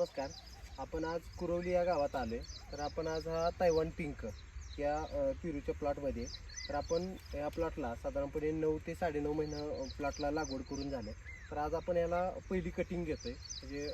नमस्कार. आपण आज कुरवली या गावात आले तर आपण आज हा तैवान पिंक या पिरूच्या पेरूच्या प्लॉटमध्ये. तर आपण या प्लॉटला साधारणपणे नऊ ते साडेनऊ महिना प्लॉटला लागवड करून झाले. तर आज आपण याला पहिली कटिंग घेतो आहे म्हणजे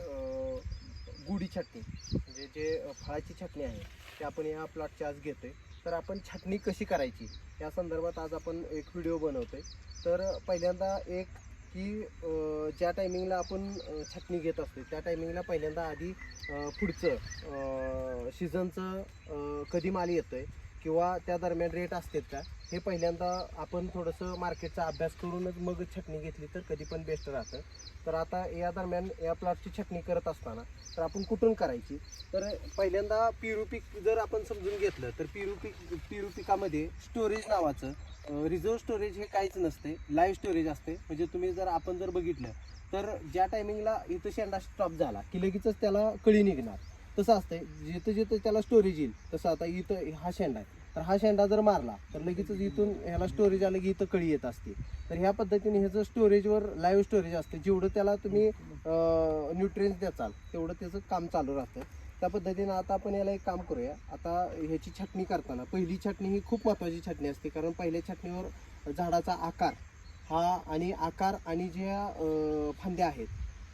गुढी छाटणी. म्हणजे जे फळाची छाटणी आहे ते आपण या प्लॉटची आज घेतो आहे तर आपण छाटणी कशी करायची? या संदर्भात आज आपण एक व्हिडिओ बनवतो आहे तर पहिल्यांदा एक की ज्या टायमिंगला आपण छाटणी घेत असतो त्या टायमिंगला पहिल्यांदा आधी पुढचं सीझनचं कधी माल येतं आहे किंवा त्या दरम्यान रेट असतात का? हे पहिल्यांदा आपण थोडंसं मार्केटचा अभ्यास करूनच मग छटणी घेतली तर कधी पण बेस्ट राहतं. तर आता या दरम्यान या प्लॉटची छटणी करत असताना तर आपण कुठून करायची? तर पहिल्यांदा पिरू पीक जर आपण समजून घेतलं तर पिरू पीक पिरू पिकामध्ये स्टोरेज नावाचं रिझर्व स्टोरेज हे काहीच नसते. लाईव्ह स्टोरेज असते. म्हणजे तुम्ही जर आपण जर बघितलं तर ज्या टायमिंगला इथं शेंडा स्टॉप झाला की लगेचच त्याला कळी निघणार. तसं असतंय. जिथं जिथं त्याला स्टोरेज येईल तसं आता इथं हा शेंडा आहे. तर हा शेंडा जर मारला तर लगेचच इथून ह्याला स्टोरेज आलं की इथं कळी येत असते. तर ह्या पद्धतीने ह्याचं स्टोरेजवर लाईव्ह स्टोरेज असते जेवढं त्याला तुम्ही न्यूट्रियन्स द्याचाल तेवढं त्याचं काम चालू राहतं. त्या पद्धतीनं आता आपण याला एक काम करूया. आता ह्याची छाटणी करताना पहिली छाटणी ही खूप महत्त्वाची छाटणी असते. कारण पहिल्या छाटणीवर झाडाचा आकार हा आणि आकार आणि ज्या फांद्या आहेत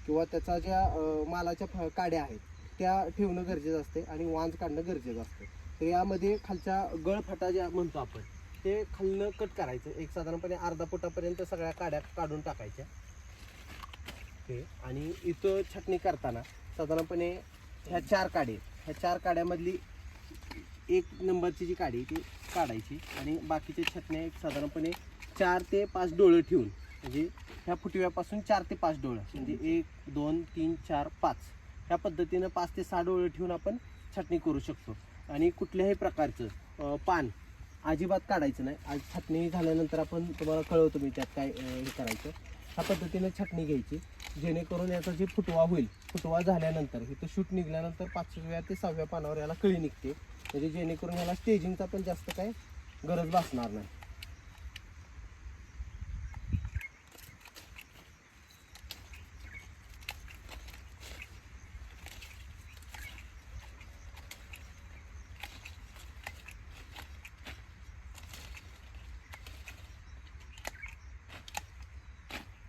किंवा त्याचा ज्या मालाच्या फ काड्या आहेत त्या ठेवणं गरजेचं असते आणि वांज काढणं गरजेचं असतं. तर यामध्ये खालच्या गळफटा ज्या म्हणतो आपण ते खालनं कट करायचं. एक साधारणपणे अर्धा फुटापर्यंत सगळ्या काड्या काढून टाकायच्या. ते आणि इथं छटणी करताना साधारणपणे ह्या चार काडे ह्या चार काड्यामधली एक नंबरची जी काडी ती काढायची. आणि बाकीचे छटण्या एक साधारणपणे चार ते पाच डोळं ठेवून म्हणजे ह्या फुटव्यापासून चार ते पाच डोळं म्हणजे एक दोन तीन चार पाच. ह्या पद्धतीनं पाच ते सहा डोळे ठेवून आपण छटणी करू शकतो. आणि कुठल्याही प्रकारचं पान अजिबात काढायचं नाही. आज छटणी झाल्यानंतर आपण तुम्हाला कळवतो मी त्यात काय हे करायचं. ह्या पद्धतीनं छटणी घ्यायची. जेणेकरून याचा जे फुटवा होईल फुटवा झाल्यानंतर इथं शूट निघाल्यानंतर पाचव्या ते सहाव्या पानावर याला कळी निघते. म्हणजे जेणेकरून याला स्टेजिंगचा पण जास्त काय गरज भासणार नाही.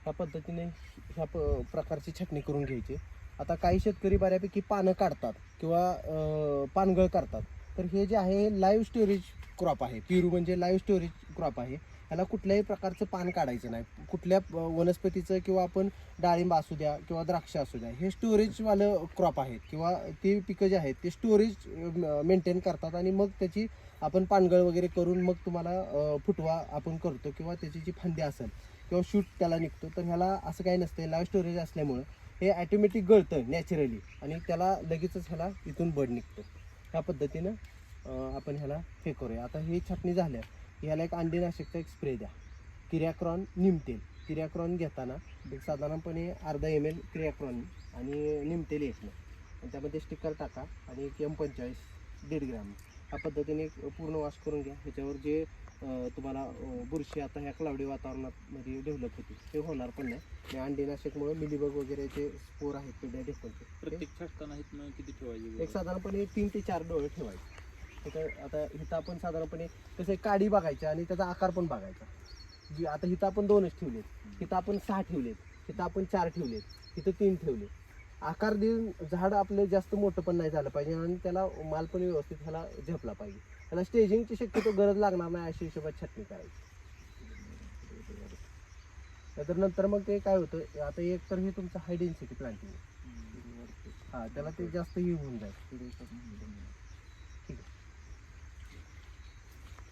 ह्या पद्धतीने ह्या प प्रकारची छटणी करून घ्यायची. आता काही शेतकरी बऱ्यापैकी पानं काढतात किंवा पानगळ करतात. तर हे जे आहे हे लाईव्ह स्टोरेज क्रॉप आहे. पेरू म्हणजे लाईव्ह स्टोरेज क्रॉप आहे. ह्याला कुठल्याही प्रकारचं पान काढायचं नाही. कुठल्या वनस्पतीचं किंवा आपण डाळिंब असू द्या किंवा द्राक्ष असू द्या हे स्टोरेजवालं क्रॉप आहेत किंवा ती पिकं जी आहेत ते स्टोरेज मेंटेन करतात आणि मग त्याची आपण पानगळ वगैरे करून मग तुम्हाला फुटवा आपण करतो किंवा त्याची जी फांदी असेल किंवा शूट त्याला निघतो तर ह्याला असं काही नसतं लाईव्ह स्टोरेज असल्यामुळं हे ॲटोमॅटिक गळतं नॅचरली आणि त्याला लगेचच ह्याला इथून बड निघतो. ह्या पद्धतीनं आपण ह्याला हे करूया. आता ही छाटणी झाल्या ह्याला एक अंडीनाशकचा एक स्प्रे द्या. किर्याक्रॉन निमतेल. किर्याक्रॉन घेताना एक साधारणपणे अर्धा एम एल किर्याक्रॉन आणि निमतेल एक आणि त्यामध्ये स्टिकर टाका आणि एक एम पंचेचाळीस दीड ग्रॅम. ह्या पद्धतीने एक पूर्ण वॉश करून घ्या. ह्याच्यावर जे तुम्हाला बुरशी आता ह्या क्लाउडी वातावरणामध्ये डेव्हलप होती ते होणार पण नाही. आणि अंडीनाशकमुळे मिलीबग वगैरे जे स्पोर आहेत ते डेफोनचे प्रत्येक छाटताना किती ठेवायची? एक साधारणपणे तीन ते चार डोळे ठेवायचे. इथं आता इथं आपण साधारणपणे कसं काडी बघायची आणि त्याचा आकार पण बघायचा. जी आता इथं आपण दोनच ठेवलेत. इथं आपण सहा ठेवलेत. इथं आपण चार ठेवलेत. इथं तीन ठेवले आकार देऊन झाड आपलं जास्त मोठं पण नाही झालं पाहिजे आणि त्याला माल पण व्यवस्थित ह्याला झेपला पाहिजे. त्याला स्टेजिंगची शक्यतो गरज लागणार नाही अशी हिशोबात छटणी करायची. तर नंतर मग ते काय होतं आता एक तर हे तुमचं हाय डेन्सिटी प्लांटिंग हां त्याला ते जास्त हे होऊन जाईल.